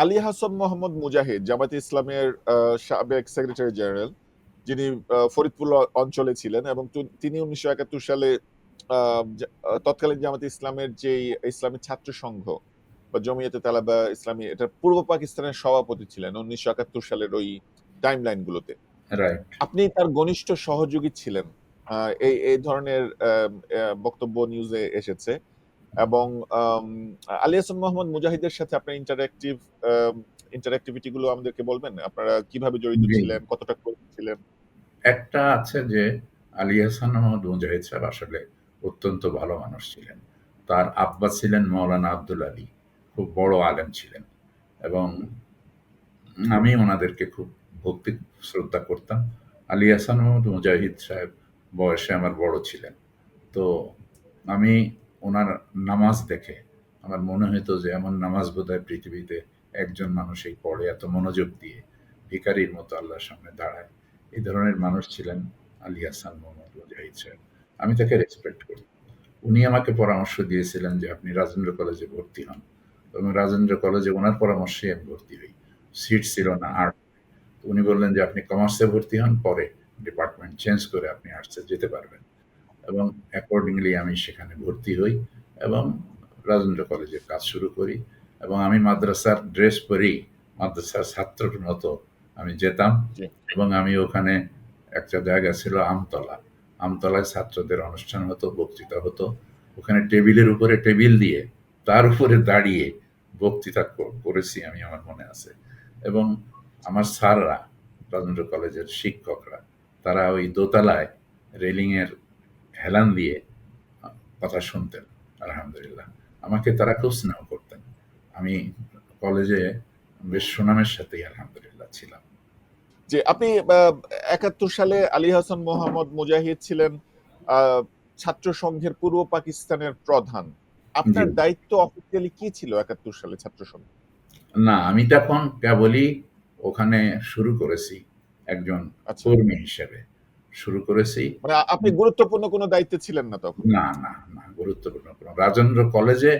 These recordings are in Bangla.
আলী হাসান মোহাম্মদ মুজাহিদ জামায়াতে ইসলামের সাবেক সেক্রেটারি জেনারেল যিনি ফরিদপুর অঞ্চলে ছিলেন এবং তিনি উনিশশো একাত্তর সালে তৎকালীন জামাতে ইসলামের যে ইসলামী ছাত্র সংঘ বা জমিয়তে তালাবা ইসলামী এটা পূর্ব পাকিস্তানের সভাপতি ছিলেন উনিশশো একাত্তর সালের ওই টাইম লাইনগুলোতে আপনি তার ঘনিষ্ঠ সহযোগী ছিলেন আহ, এই এই ধরনের বক্তব্য নিউজে এসেছে। এবং আম, আলী মোহাম্মদ মুজাহিদের সাথে আপনার ইন্টারঅ্যাক্টিভ ইন্টারঅ্যাক্টিভিটি গুলো আমাদেরকে বলবেন? আপনারা কীভাবে জড়িত ছিলেন? কতটা ছিলেন? একটা আছে যে আলী হাসান আহমদ মুজাহিদ সাহেব আসলে অত্যন্ত ভালো মানুষ ছিলেন। তার আব্বা ছিলেন মৌলানা আব্দুল আলী খুব বড় আলেম ছিলেন। এবং আমি ওনাদেরকে খুব ভক্তি শ্রদ্ধা করতাম। আলী হাসান আহমদ মুজাহিদ সাহেব বয়সে আমার বড় ছিলেন। তো আমি ওনার নামাজ দেখে আমার মনে হতো যে এমন নামাজ বোধহয় পৃথিবীতে একজন মানুষই পড়ে এত মনোযোগ দিয়ে ভিকারির মতো আল্লাহর সামনে দাঁড়ায়। এই ধরনের মানুষ ছিলেন আলী হাসান মোহাম্মদ মুজাহিদ সাহেব। আমি তাকে রেসপেক্ট করি। উনি আমাকে পরামর্শ দিয়েছিলেন যে আপনি রাজেন্দ্র কলেজে ভর্তি হন। এবং রাজেন্দ্র কলেজে ওনার পরামর্শে আমি ভর্তি হই। সিট ছিল না আর্ট উনি বললেন যে আপনি কমার্সে ভর্তি হন, পরে ডিপার্টমেন্ট চেঞ্জ করে আপনি আর্টসে যেতে পারবেন। এবং অ্যাকর্ডিংলি আমি সেখানে ভর্তি হই এবং রাজেন্দ্র কলেজে কাজ শুরু করি এবং আমি মাদ্রাসার ড্রেস পরেই মাদ্রাসার ছাত্রের মতো আমি যেতাম এবং আমি ওখানে একটা জায়গা ছিল আমতলা। আমতলায় ছাত্রদের অনুষ্ঠান হতো বক্তৃতা হতো। ওখানে টেবিলের উপরে টেবিল দিয়ে তার উপরে দাঁড়িয়ে বক্তৃতা করেছি আমি আমার মনে আছে। এবং আমার স্যাররা রাজেন্দ্র কলেজের শিক্ষকরা তারা ওই দোতলায় রেলিংয়ের হেলান দিয়ে কথা শুনতেন আলহামদুলিল্লাহ। আমাকে তারা খুব স্নেহ করতেন। আমি কলেজে বেশ সুনামের সাথেই আলহামদুলিল্লাহ ছিলাম। যে আপনি একাত্তর সালে আলী হাসান মোহাম্মদ মুজাহিদ ছিলেন আহ, ছাত্র সংঘের পূর্ব পাকিস্তানের প্রধান। আপনার দায়িত্ব অফিসিয়ালি কি ছিল একাত্তর সালে ছাত্র সংঘ? না আমি তখন কেবলই ওখানে শুরু করেছি একজন আচ্ছা। কর্মী হিসেবে। শুরু করেছি। মানে আপনি গুরুত্বপূর্ণ কোনো দায়িত্বে ছিলেন না তখন? না না না গুরুত্বপূর্ণ কোনো। রাজেন্দ্র কলেজে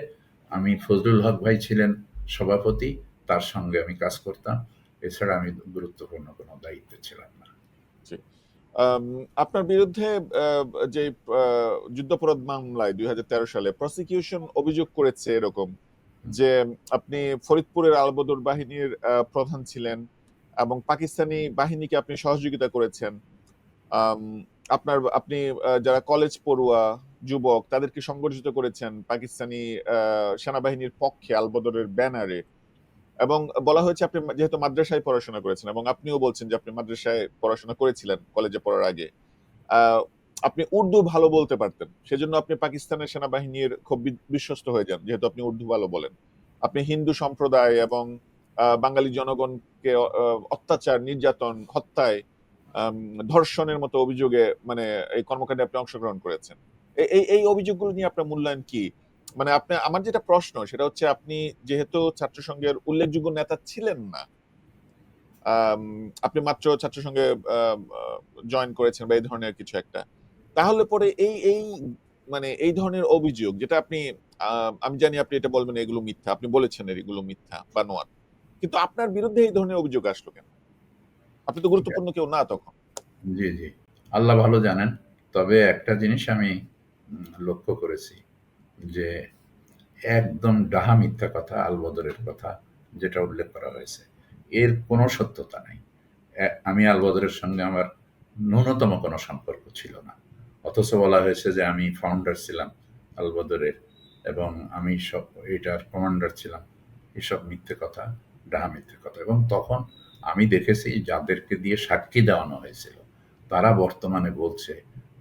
আমি ফজলুল হক ভাই ছিলেন সভাপতি তার সঙ্গে আমি কাজ করতাম। এছাড়া আমি গুরুত্বপূর্ণ কোনো দায়িত্বে ছিলাম না। আপনার বিরুদ্ধে যে যুদ্ধাপরাধ মামলায় দুই হাজার তেরো সালে প্রসিকিউশন অভিযোগ করেছে এরকম যে আপনি ফরিদপুরের আলবদর বাহিনীর প্রধান ছিলেন এবং পাকিস্তানি বাহিনীকে আপনি সহযোগিতা করেছেন। আপনার, আপনি যারা কলেজ পড়ুয়া, যুবক, তাদেরকে সংগঠিত করেছেন পাকিস্তানি সেনাবাহিনীর পক্ষে আলবদরের ব্যানারে। এবং বলা হয়েছে আপনি যেহেতু মাদ্রাসায় পড়াশোনা করেছেন, এবং আপনিও বলছেন যে আপনি মাদ্রাসায় পড়াশোনা করেছিলেন কলেজে পড়ার আগে। আপনি উর্দু ভালো বলতে পারতেন, সেজন্য আপনি পাকিস্তানের সেনাবাহিনীর খুব বিশ্বস্ত হয়ে যান, যেহেতু আপনি উর্দু ভালো বলেন। আপনি হিন্দু সম্প্রদায় এবং বাঙালি জনগণকে অত্যাচার, নির্যাতন, হত্যায় ধর্ষণের মতো অভিযোগে মানে এই কর্মকাণ্ডে আপনি অংশগ্রহণ করেছেন। এই এই অভিযোগগুলো নিয়ে আপনার মূল্যায়ন কি? মানে আপনি, আমার যেটা প্রশ্ন, সেটা হচ্ছে আপনি যেহেতু ছাত্র সংঘের উল্লেখযোগ্য নেতা ছিলেন না আপনি মাত্র ছাত্র সংঘে জয়েন করেছেন বা এই ধরনের কিছু একটা, তাহলে পরে এই এই মানে এই ধরনের অভিযোগ, যেটা আপনি আমি জানি আপনি এটা বলবেন এগুলো মিথ্যা, আপনি বলেছেন এগুলো মিথ্যা বা নোয়ার কিন্তু আপনার বিরুদ্ধে এই ধরনের অভিযোগ আসলো কেন? আপনি তো গুরুত্বপূর্ণ কেউ না তখন। জি জি। আল্লাহ ভালো জানেন। তবে একটা জিনিস আমি লক্ষ্য করেছি যে একদম ডাহা মিথ্যা কথা আলবদরের কথা যেটা উল্লেখ করা হয়েছে এর কোনো সত্যতা নেই। আমি আলবদরের সঙ্গে আমার ন্যূনতম কোনো সম্পর্ক ছিল না। অথচ বলা হয়েছে যে আমি ফাউন্ডার ছিলাম আলবদরের এবং আমি সব এটার কমান্ডার ছিলাম। এসব মিথ্যে কথা ডাহা মিথ্যে কথা। এবং তখন আমি দেখেছি যাদেরকে দিয়ে সাক্ষী দেওয়ানো হয়েছিল। তারা বর্তমানে বলছে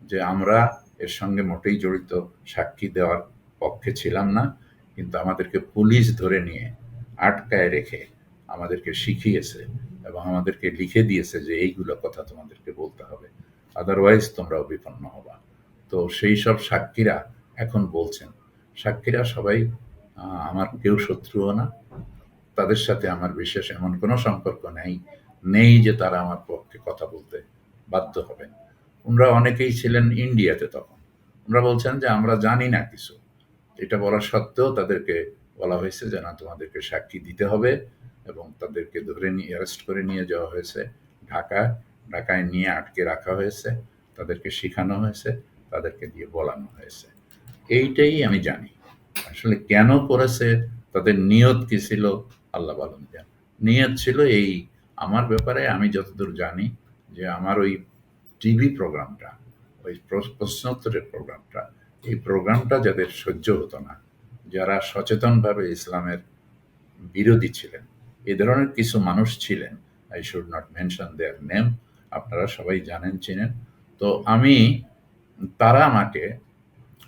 যে, আমরা এর সঙ্গে মোটেই জড়িত, সাক্ষী দেওয়ার পক্ষে ছিলাম না, কিন্তু আমাদেরকে পুলিশ ধরে নিয়ে আটকায় রেখে আমাদেরকে শিখিয়েছে এবং আমাদেরকে লিখে দিয়েছে যে, এইগুলো কথা তোমাদেরকে বলতে হবে। আদারওয়াইজ তোমরাও বিপন্ন হবা। তো সেই সব সাক্ষীরা এখন বলছেন। সাক্ষীরা সবাই আমার কেউ শত্রুও না। তাদের সাথে আমার বিশেষ এমন কোনো সম্পর্ক নেই নেই যে তারা আমার পক্ষে কথা বলতে বাধ্য হবেন। ওনারা অনেকেই ছিলেন ইন্ডিয়াতে তখন। ওনারা বলছেন যে, আমরা জানি না কিছু। এটা বলা সত্ত্বেও তাদেরকে বলা হয়েছে যে, না, তোমাদেরকে সাক্ষী দিতে হবে এবং তাদেরকে ধরে নিয়ে অ্যারেস্ট করে নিয়ে যাওয়া হয়েছে। ঢাকায় ঢাকায় নিয়ে আটকে রাখা হয়েছে। তাদেরকে শেখানো হয়েছে, তাদেরকে দিয়ে বলানো হয়েছে। এইটাই আমি জানি। আসলে কেন করেছে, তাদের নিয়ত কি ছিল আল্লাহ বলেন জান নিয়ত ছিল এই আমার ব্যাপারে আমি যতদূর জানি যে আমার ওই টিভি প্রোগ্রামটা, ওই প্রশ্নোত্তরের প্রোগ্রামটা, এই প্রোগ্রামটা যাদের সহ্য হতো না, যারা সচেতনভাবে ইসলামের বিরোধী ছিলেন, এ ধরনের কিছু মানুষ ছিলেন I should not mention their name আপনারা সবাই জানেন, চিনেন, তো আমি, তারা আমাকে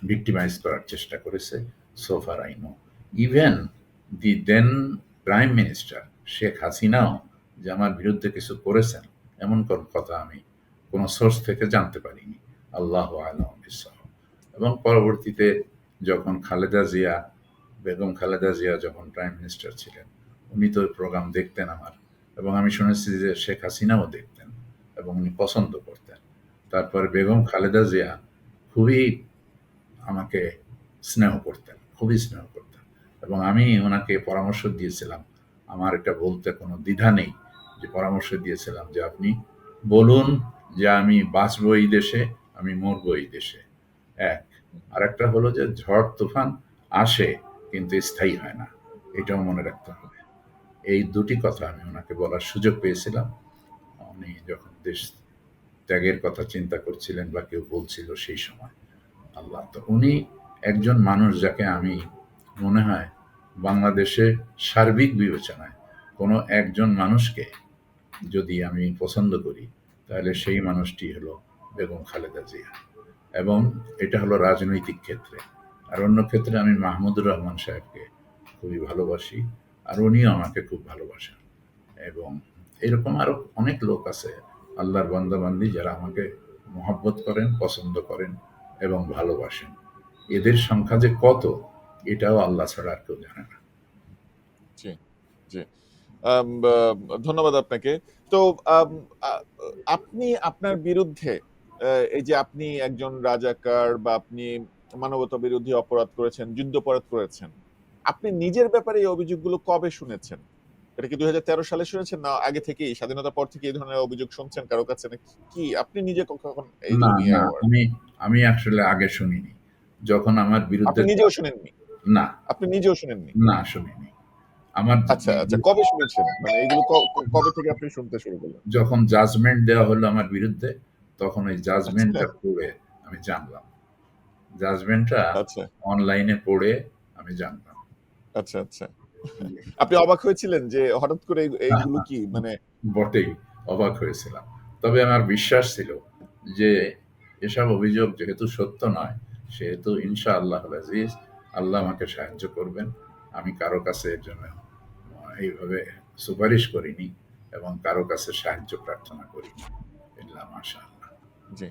ভিক্টিমাইজ করার চেষ্টা করেছে so far I know even the then prime minister Sheikh হাসিনাও যে আমার বিরুদ্ধে কিছু করেছেন, এমন কোন কথা আমি কোনো সোর্স থেকে জানতে পারিনি। আল্লাহ আলম বিস্সাহ। এবং পরবর্তীতে যখন খালেদা জিয়া, বেগম খালেদা জিয়া যখন প্রাইম মিনিস্টার ছিলেন, উনি তো প্রোগ্রাম দেখতেন আমার। এবং আমি শুনেছি যে শেখ হাসিনাও দেখতেন এবং উনি পছন্দ করতেন। তারপরে বেগম খালেদা জিয়া খুবই আমাকে স্নেহ করতেন, খুবই স্নেহ করতেন। এবং আমি ওনাকে পরামর্শ দিয়েছিলাম। আমার এটা বলতে কোনো দ্বিধা নেই যে পরামর্শ দিয়েছিলাম যে আপনি বলুন যে আমি বাঁচবো এই দেশে, আমি মরব এই দেশে। এক। আর একটা হলো যে ঝড় তুফান আসে কিন্তু স্থায়ী হয় না। এটাও মনে রাখতে হবে। এই দুটি কথা আমি ওনাকে বলার সুযোগ পেয়েছিলাম। উনি যখন দেশ ত্যাগের কথা চিন্তা করছিলেন বা কেউ বলছিল সেই সময়, আল্লাহ তো উনি একজন মানুষ যাকে আমি মনে হয় বাংলাদেশে সার্বিক বিবেচনায় কোনো একজন মানুষকে যদি আমি পছন্দ করি, তাহলে সেই মানুষটি হলো বেগম খালেদা জিয়া। এবং এটা হলো রাজনৈতিক ক্ষেত্রে। আর অন্য ক্ষেত্রে আমি মাহমুদুর রহমান সাহেবকে খুবই ভালোবাসি, আর উনিও আমাকে খুব ভালোবাসেন। এবং এরকম আরও অনেক লোক আছে আল্লাহর বান্দাবান্দি যারা আমাকে মহাব্বত করেন, পছন্দ করেন এবং ভালোবাসেন। এদের সংখ্যা যে কত এটাও আল্লাহ ছাড়া আর কেউ জানে না। আম, আহ, ধন্যবাদ আপনাকে। তো আপনি আপনার বিরুদ্ধে এই যে আপনি একজন রাজাকার বা আপনি মানবতা বিরোধী অপরাধ করেছেন যুদ্ধাপরাধ করেছেন আপনি নিজের ব্যাপারে এই অভিযোগগুলো কবে শুনেছেন? এটা কি দুই হাজার তেরো সালে শুনেছেন না আগে থেকেই? স্বাধীনতার পর থেকে এই ধরনের অভিযোগ শুনছেন কারও কাছে কি আপনি নিজে কখন? আমি আমি আসলে আগে শুনিনি। যখন আমার বিরুদ্ধে নিজেও শুনেননি? না। আপনি নিজেও শুনেননি? না শুনিনি। আমার আচ্ছা আচ্ছা কবে শুনেছেন? মানে এগুলো কবে থেকে আপনি শুনতে শুরু করলেন? যখন জাজমেন্ট দেওয়া হলো আমার বিরুদ্ধে তখন ওই জাজমেন্টটা পড়ে আমি জানলাম। জাজমেন্টটা আচ্ছা। অনলাইনে পড়ে আমি জানলাম। আচ্ছা আচ্ছা। আপনি অবাক হয়েছিলেন যে হঠাৎ করে এইগুলো কি মানে বটেই অবাক হয়েছিলাম। তবে আমার বিশ্বাস ছিল যে এসব অভিযোগ যেহেতু সত্য নয় সেহেতু ইনশা আল্লাহ আজিজ আল্লাহ আমাকে সাহায্য করবেন। আমি কারও কাছে এর জন্য এইভাবে সুপারিশ করিনি এবং কারও কাছে সাহায্য প্রার্থনা করিনি। ইল্লা মাশা আল্লাহ জি।